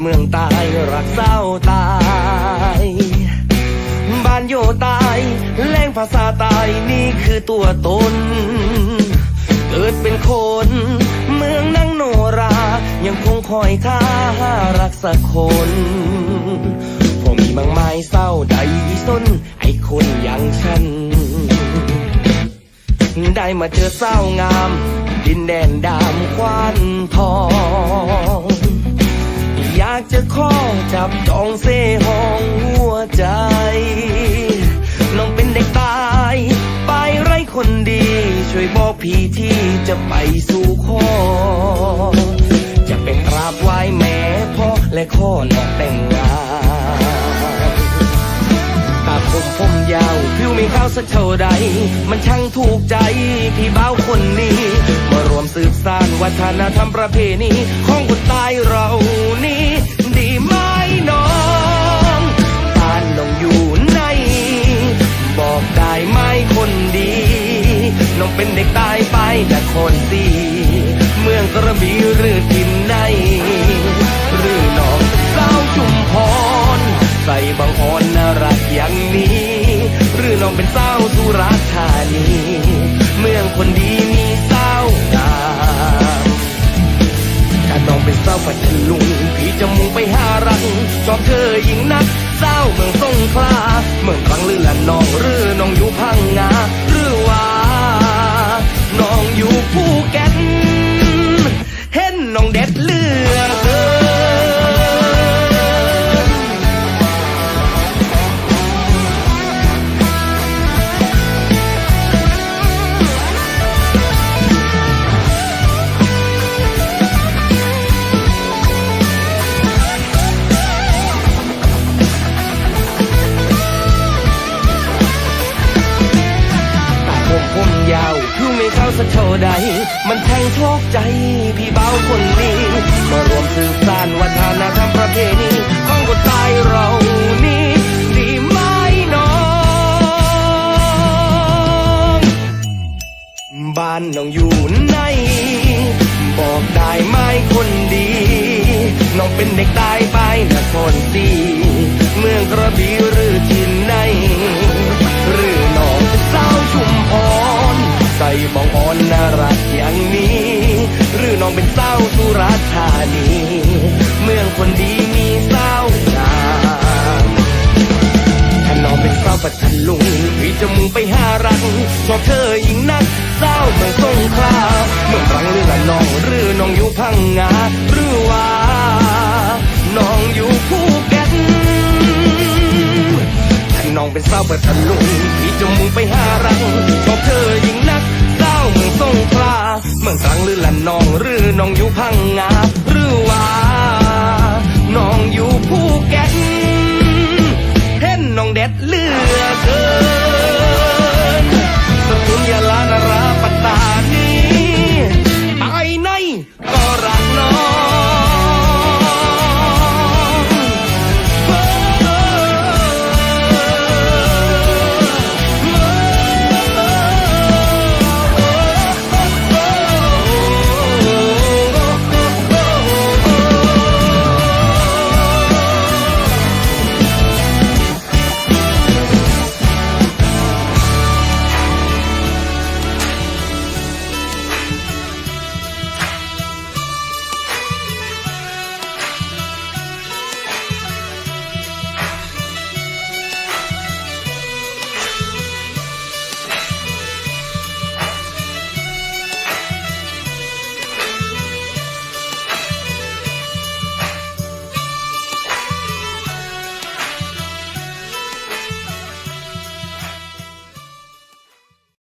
เมืองตายรักเศร้าตาย บ้านโยตายแรงภาษาตายนี่คือตัวตน เกิดเป็นคน เมืองนั่งโนรา ยังคงคอยท่ารักสักคนพอมีบางไม้เศร้าใดส้น ไอคนอย่างฉัน ได้มาเจอเศร้างาม ดินแดนดามควันทอง ขอจับจองเสห้องหัวใจน้องเป็นเด็กตาย ไปไร้คนดี ช่วยบอกพี่ที่จะไปสู่ขอจะเป็นกราบไหว้แม่พ่อและข้อน้องแต่งงานตาผมผมยาวผิวไม่ขาวสักเท่าใด มันช่างถูกใจพี่เบ้าคนนี้ มารวมสืบสานวัฒนธรรมประเพณีของคนใต้เรานี่ มีหรือทินใน หรือน้องสาวชุมพร ใส่บางอ่อนน่ารักอย่างนี้ หรือน้องเป็นสาวสุราษฎร์ธานี เมืองคนดีมีสาวงามถ้าน้องเป็นสาวปัทลุงพี่จะมุ่งไปหารักชอบเธอยิ่งนักสาวเมืองสงขลา ไม่เข้าสักเท่าใด มันแทงโชคใจพี่เบาคนนี้มารวมสืบสานวัฒนธรรมประเพณีของคนตายเรานี่ดีไหมน้องบ้านน้องอยู่ไหนบอกได้ไหมคนดี น้องเป็นเด็กตายไปนครศรีเมืองกระบี่หรือที่ ธานี เมืองคนดีมีสางามถ้าน้องเป็นสาปัทลุงพี่จะมุ่งไปหารักชอบเธอยิ่งนักสาเมืองสงขลาเมืองรังหรือละน้องหรือน้องอยู่พังงาหรือว่าน้องอยู่ภูเก็ตถ้าน้องเป็นสาปัทลุงพี่จะมุ่งไปหารักชอบเธอยิ่งนัก สงขราเมืองสังหรือละนองหรือน้องอยู่พังงาหรือว่าน้องอยู่ภูเก็ตเห็นน้องเด็ดเลือเกิน